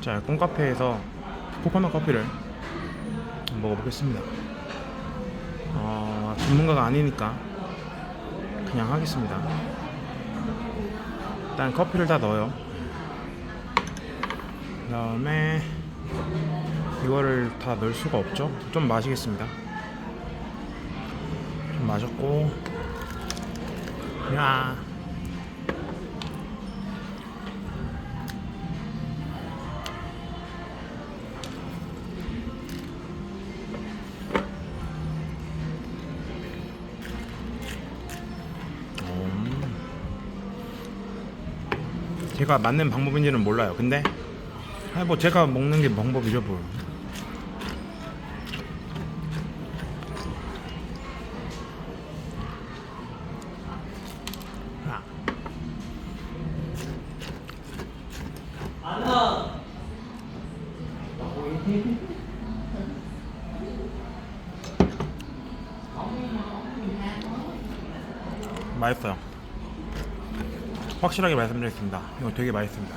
자, 꿈카페에서 코코넛 커피를 먹어보겠습니다. 어, 전문가가 아니니까 그냥 하겠습니다. 일단 커피를 다 넣어요. 그 다음에 이거를 다 넣을 수가 없죠. 좀 마시겠습니다. 좀 마셨고, 야. 제가 맞는 방법인지는 몰라요. 근데 아니 뭐 제가 먹는 게 방법이죠 뭐. 아. 맛있어요. 확실하게 말씀드리겠습니다. 이거 되게 맛있습니다.